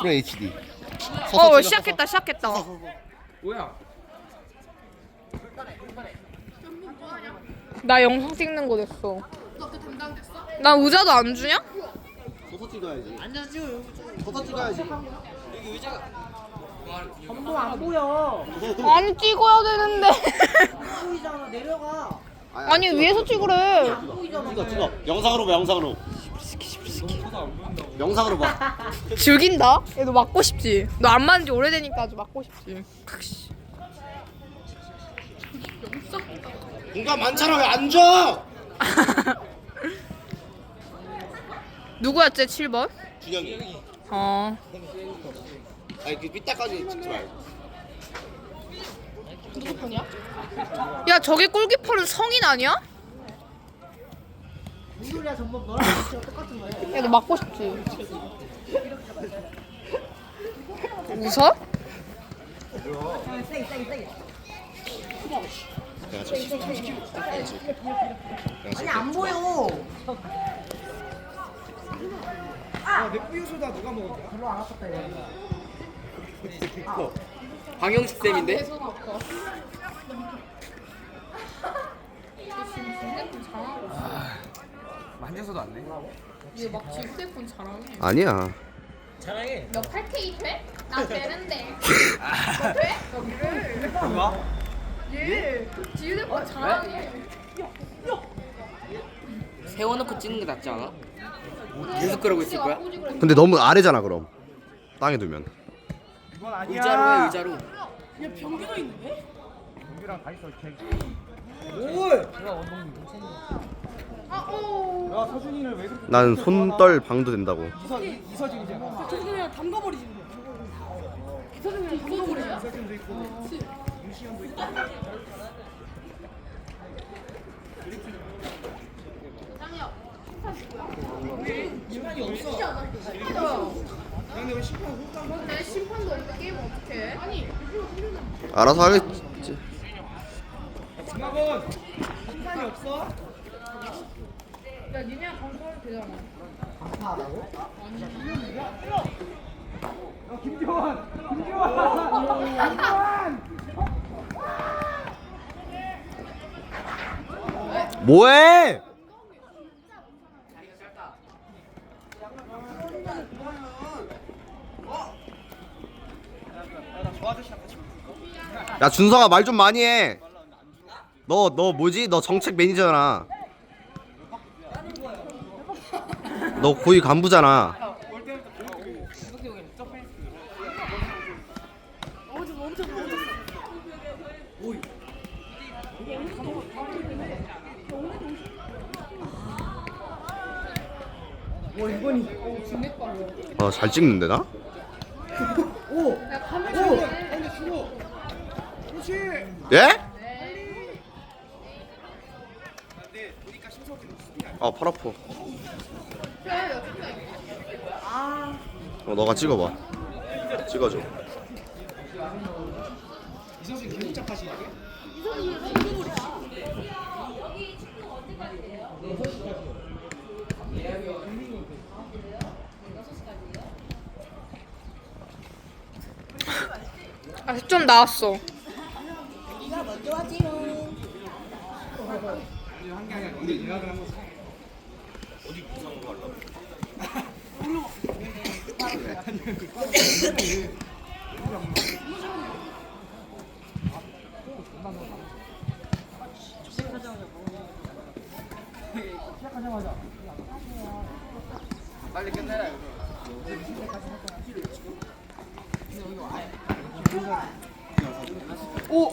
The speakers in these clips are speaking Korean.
FHD. 어 시작했다 시작했다. 뭐야? 나 영상 찍는 거 됐어. 나 의자도 안 주냐? 서서 찍어야지. 앉아 찍어. 서서 찍어야지. 전부 안 보여. 아니 찍어야 되는데. 보이잖아. 내려가. 아니 위에서 찍으래. 찍어 찍어. 영상으로 봐 영상으로. 영상으로 봐. 즐긴다. 얘너 맞고 싶지. 너 안 맞은 지 오래되니까 아주 맞고 싶지. 크씨. 공간 많잖아 왜 안 줘? 누구였지 7번? 준영이. 어. 아니 그 삐딱까지 찍지 말고. 야 저기 골키퍼는 성인 아니야? 소리야 전부 너랑 진짜 똑같은 거야. 야너 맞고 싶지. 웃어? 내가. 아니 안 보여. 맥주소다 누가 먹었냐? 별로 안 아팠다 이거. 방영식 쌤인데? 만져서도 안 돼? 얘막 휴대폰 잘하네. 아니야. 너 8K 돼? 나 되는데. 너 돼? 여기를. 누가? 얘 휴대폰 잘하네. 세워놓고 찍는 게 낫지 않아? 계속 그러고 있을 거야? 근데 너무 아래잖아 그럼. 땅에 두면. 의자로 해 의자로 난 손떨 방도 된다고. 내 심판도 없는 게임 어떡해? 아니 알아서 하겠지. 야 니네랑 방송하면 되잖아. 아파하다고? 뭐해? 야 준성아 말 좀 많이 해. 너 너 뭐지? 너 정책 매니저잖아. 너 고위 간부잖아. 어, 잘 찍는데 나? 예? 아, 팔 아파. 어, 너가 찍어봐. 찍어줘. 아, 좀 나왔어. 빨리 끝내라 오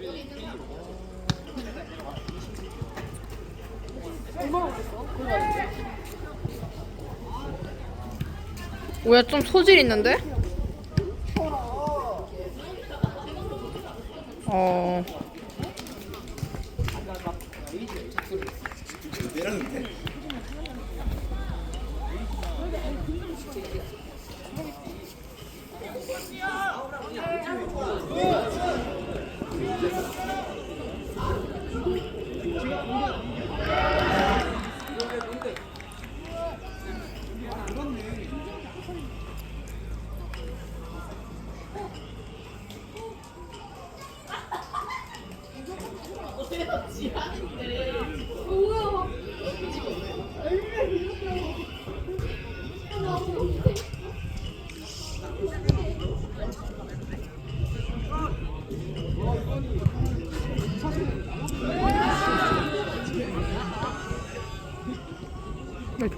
뭐야 좀 소질 있는데? 어. 왜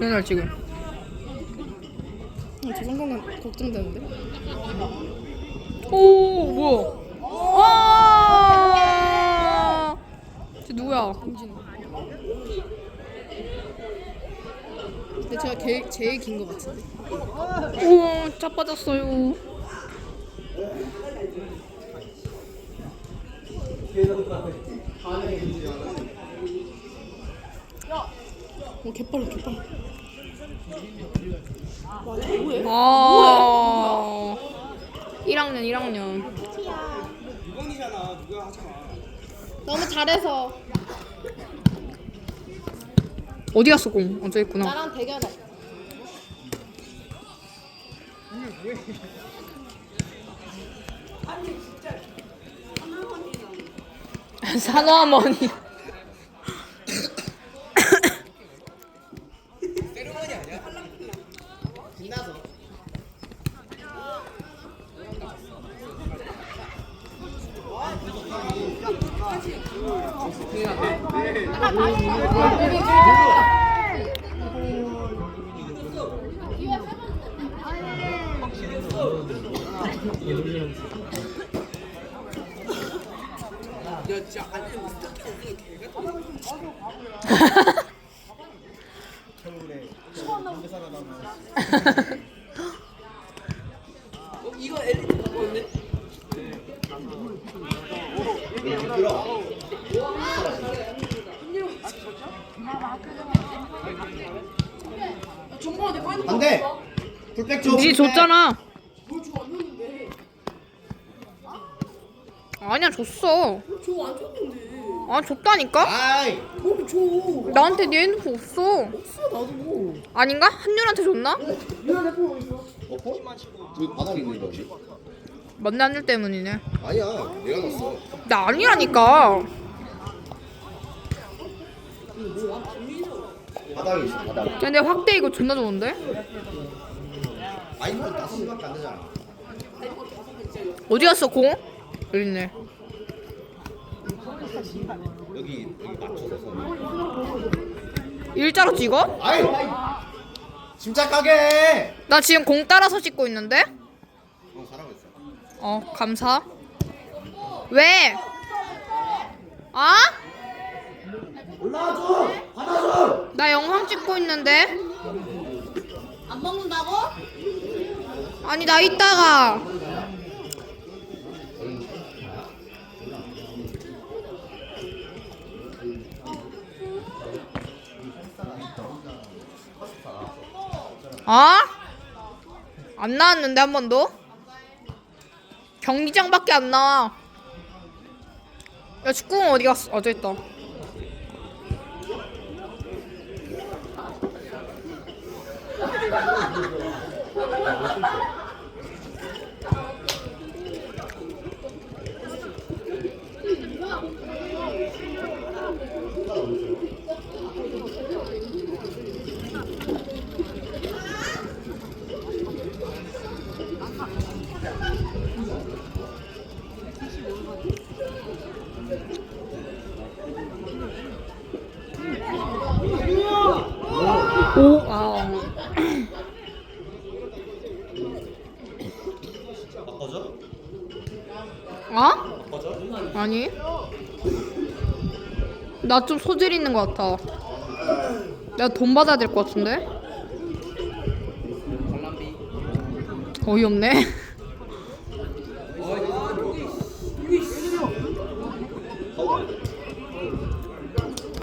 변할 지금? 어, 조성관 걱정되는데? 오 뭐야? 아! 쟤 누구야? 김진우. 근데 제가 개, 제일 긴거 같은데. 오, 짜빠졌어요. 오, 개빨라, 개빨라. 아, 1학년, 1학년. 너무 잘해서. 어디 갔어, 공? 어, 저기 있구나. 나랑 대결해. 산호어머니. 야 진짜 안 되면 진짜 어디가 개 같아. 어 이거 엘리트 바꿨네. 안돼 풀백 줘 니 줬잖아. 아니야 줬어. 저안 줬는데. 아 줬다니까? 아이 뭘 줘? 나한테 네 핸드폰 없어. 없어 나도. 아닌가? 한율한테 줬나? 어퍼? 왜 바닥에 있는 거지? 맞네 한율 때문이네. 아니야 내가 넣었어 나 아니라니까. 바닥에 있어 바닥에 근데 확대 이거 존나 좋은데? 아이폰 다섯 개밖에 안 되잖아 어디 갔어 공? 여기 있네. 여기 여기 맞춰서 일자로 찍어? 아이 침착하게 나 지금 공 따라서 찍고 있는데? 어 잘하고 있어 어 감사. 왜? 아? 올라와줘 받아줘 나 영상 찍고 있는데? 안 먹는다고? 아니 나 이따가 아? 안 나왔는데 한 번도? 경기장밖에 안 나와 야 축구공 어디 갔어? 어저 있다 나 좀 소질 있는 것 같아. 내가 돈 받아야 될 것 같은데? 어이없네.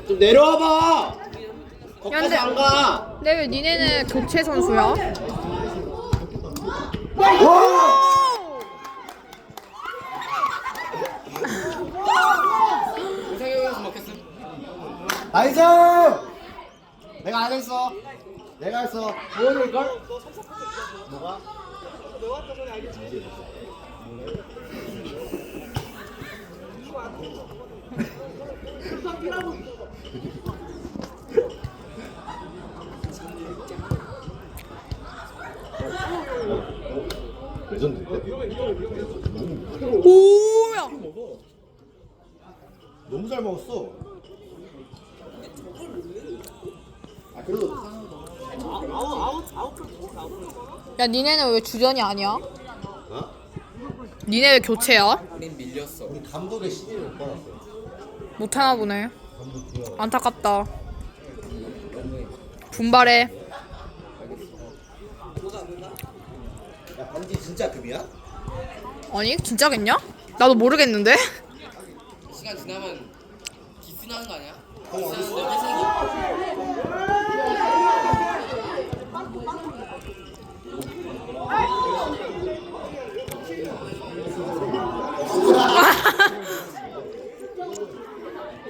좀 내려와봐. 거기까지 근데- 안 가. 근데 왜 니네는 교체 선수야? 이상형에서 먹혔음. 나이스. 내가 안 했어. 내가 했어. 보여줄 걸? 뭐가? 오야. 너무 잘 먹었어. 아 그래도 야 니네는 왜 주전이 아니야? 어? 니네 왜 교체야? 우린 밀렸어. 우리 감독의 CD를 못 받았어. 못하나 보네. 감독. 안타깝다. 분발해. 야 반지 진짜 급이야? 아니 진짜겠냐? 나도 모르겠는데. 시간 지나면 기스 나는 거 아니야? 기스나는데 회색이.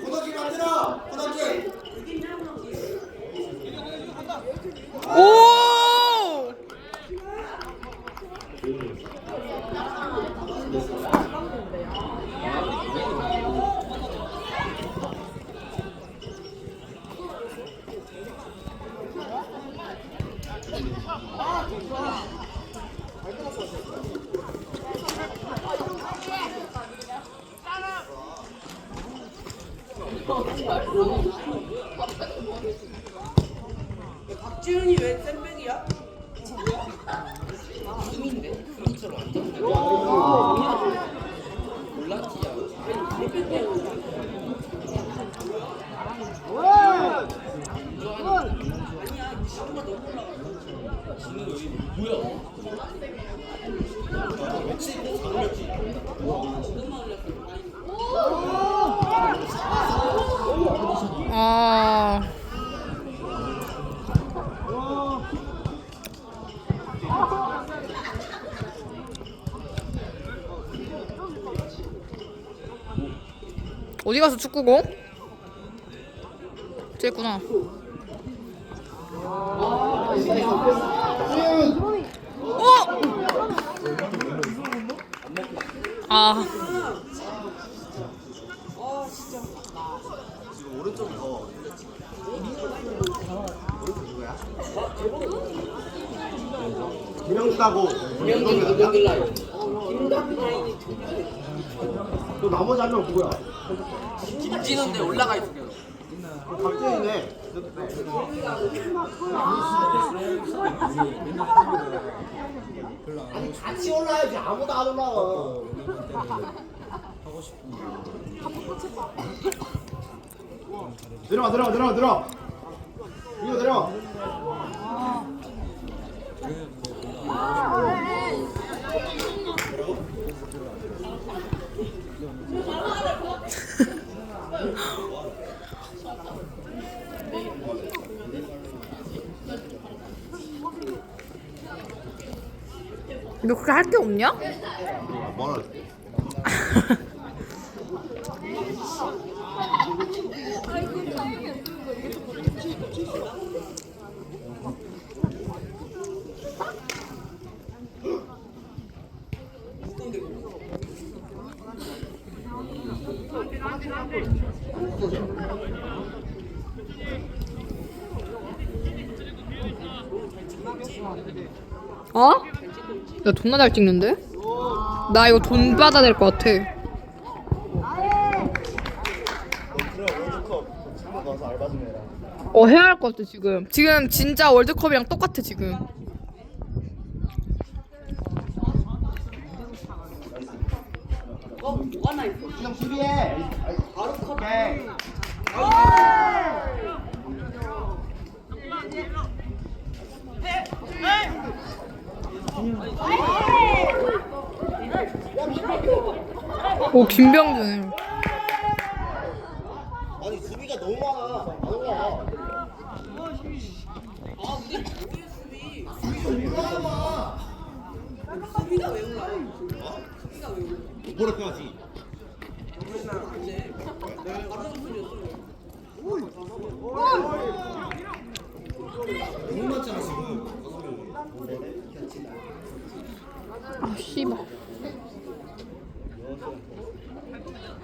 코너키 만들어. 코너키. 오! 박지훈이 왜 샌백이야? 흠인데? 흠이처럼 완전. 몰랐지야. 아. 어디 가서 축구공? 저 있구나. 어! 아. 지금 오른쪽이 더. 오른쪽 누구야? 김영주 따고. 김영준 누구들 라이. 또 나머지 한 명 누구야? 김진호인데 올라가 있어. 계속. 박재현이네. 아니 같이 올라야지 아무도 안 올라와. 내려와 내려와 내려와 내려와. 이거 내려와. 너 그렇게 할 게 없냐? 뭐라? 어? 야 존나 잘 찍는데? 나 이거 돈 받아야 될 것 같아. 어 해야 할 것 같아 지금. 지금 진짜 월드컵이랑 똑같아 지금. 수비해. 바로 컷. 오 김병준네. 아니 수비가 너무 많아 안 올라와 수비가 왜 올라? 수비가 왜 올라? 뭐라 해야지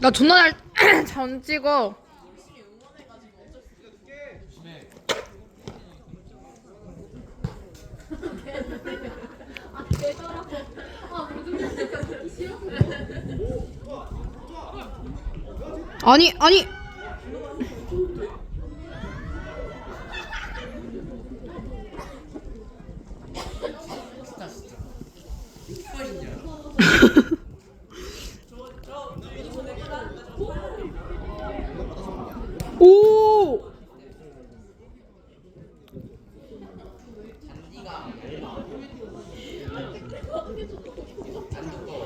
나 존나 잘, 잘 찍어. 아니 아니 오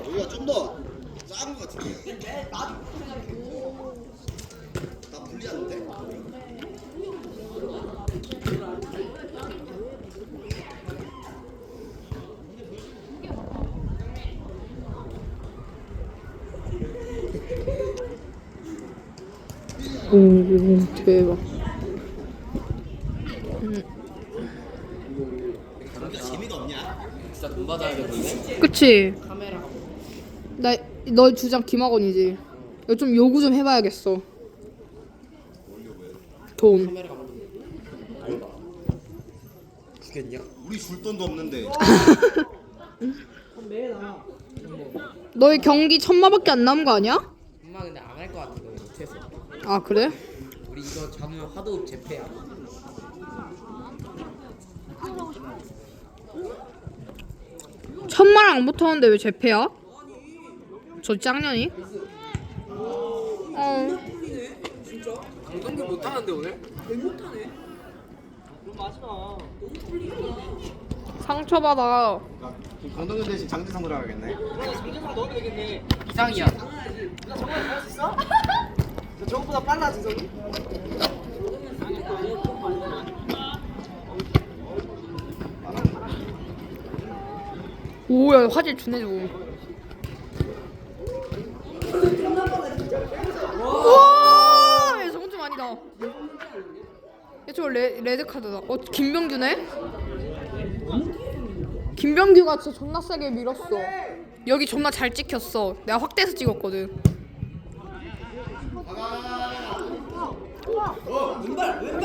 여기가 좀 더 작은 것 같은데 나 불리한데? 오 대박. 그치? 나 너 주장 김학원이지. 이거 좀 요구 좀 해봐야겠어. 돈. 주겠냐? 우리 줄 돈도 없는데 너희 경기 천마밖에 안 남은 거 아니야? 엄마 근데 안 할 것 같아 못해서. 아 그래? 이거 잡으면 하도 재패야. 천마랑 안 붙었는데 왜 재패야? 저 짱년이? 어. 강동기 못하는데 오늘? 왜 못하네? 상처받아. 강동현 대신 장지성 들어가겠네 이상이야. 저거보다 빨라 지성이? 오야 화질 준해주고. 와, 야, 저건 좀 아니다. 야, 저거 레, 레드 카드다. 어, 김병규네? 김병규가 진짜 존나 세게 밀었어. 여기 존나 잘 찍혔어. 내가 확대해서 찍었거든.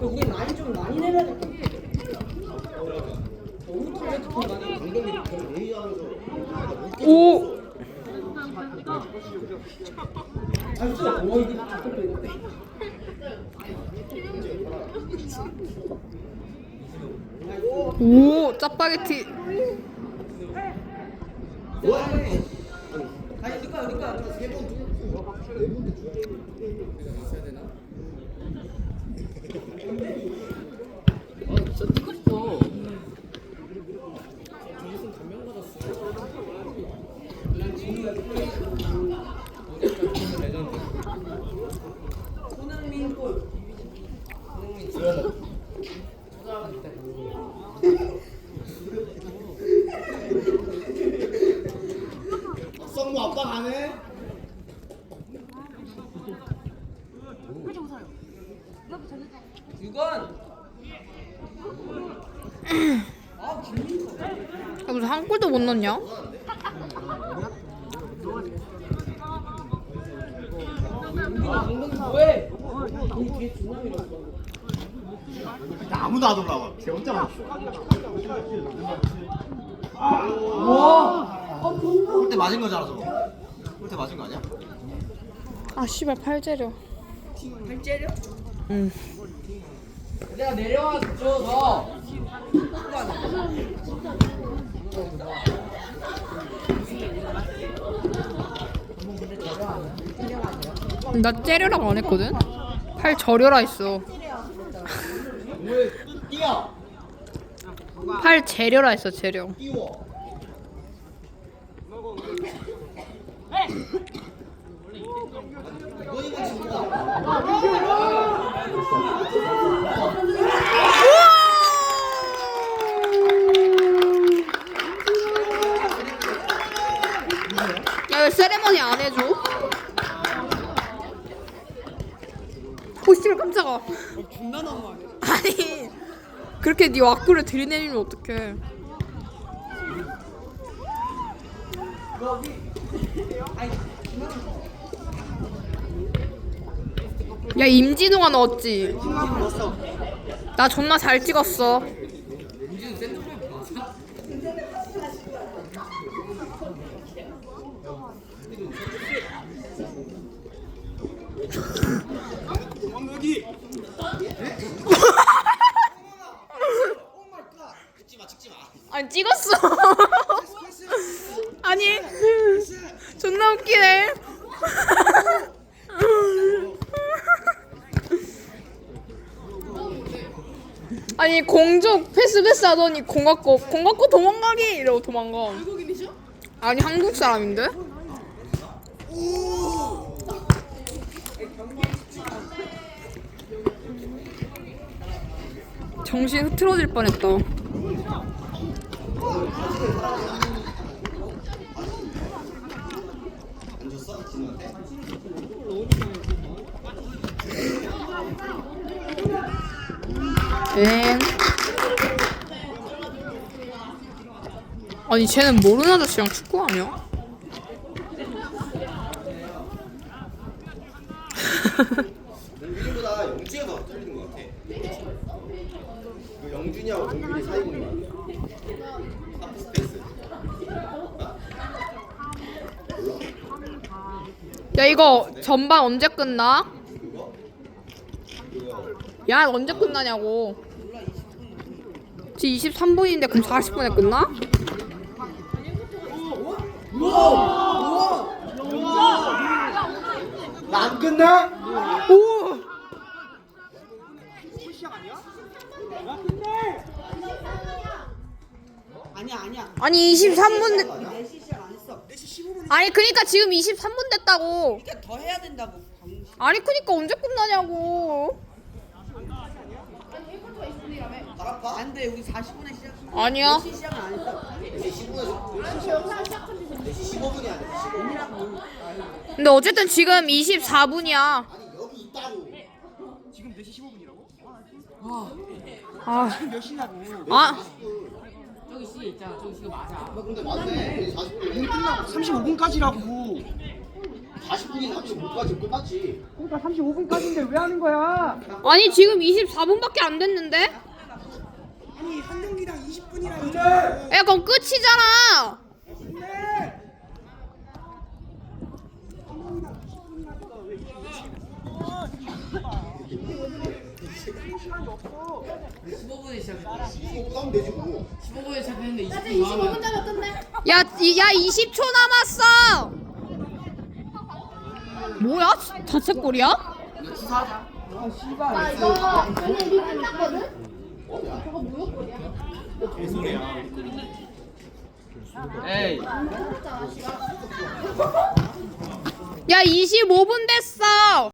우리 라인 좀 많이 내려야 될 것 같아. 오! 오, 짜파게티. 아니 누가 누가. 유건 야, 무슨 한 골도 못 넣냐? 뭐해? 아무도 안 올라와. 쟤 혼자만 있어. 골대 맞은 거잖아, 저거. 골대 맞은 거 아니야? 아 씨발 팔 재려. 팔 째려? 응. 내가 내려와 줘 너. 나 재려라고 안 했거든. 팔 절여라 했어. 뛰어! 팔 재려라 했어 재려. 이거니까 진짜. 야왜 세레머니 안 해줘? 오 씨발 깜짝아. 존나 너무하네. 아니 그렇게 네 와꾸를 들이내리면 어떡해? 야 임진우가 넣었지? 나 존나 잘 찍었어. 민준이 센터백 맞아? 찍지 마, 찍지 마. 아니 찍었어. 아니 존나 웃기네. 아니 공족 패스 패스 하더니 공 갖고 공 갖고 도망가기 이러고 도망가. 한국인이죠? 아니 한국 사람인데? 정신 흐트러질 뻔했다. 엥. 아니 쟤는 모르는 아저씨랑 축구하냐? 용준보다 영준이가 더 떨리는 것 같아. 그 영준이하고 동균이 사이. 하프 스페이스. 야 이거 전반 언제 끝나? 그거? 그거. 야 언제 끝나냐고. 지금 23분인데 그럼 40분에 끝나? 나안 끝나? 오! 아니야 아니야. 아니 23분 됐... 4시 시작 안 했어. 4시 15분. 아니 그니까 지금 23분 됐다고. 그러니까 더 해야 된다고. 방금. 아니 그니까 언제 끝나냐고. 안 돼. 우리 40분에 시작. 아니야. 4시 시작은 안 했어. 4시 15분이 아니야. 15분. 근데 어쨌든 지금 24분이야. 아니 여기 있다고. 아. 아. 저기 시 있잖아. 저기 시가 맞아. 근데 맞네. 40분. 35분까지라고. 40분이 35분까지 끝났지. 그러니까 35분까지인데 왜 하는 거야? 아니 지금 24분밖에 안 됐는데? 아니 한 경기당 20분이라고. 야 그럼 끝이잖아. 15분에 시작했다. 15분 하면 되지 뭐. 15분에 시작했는데 20분 남았네. 야, 이- 야 20초 남았어. 뭐야? 자책골이야? 에이. 야 25분 됐어.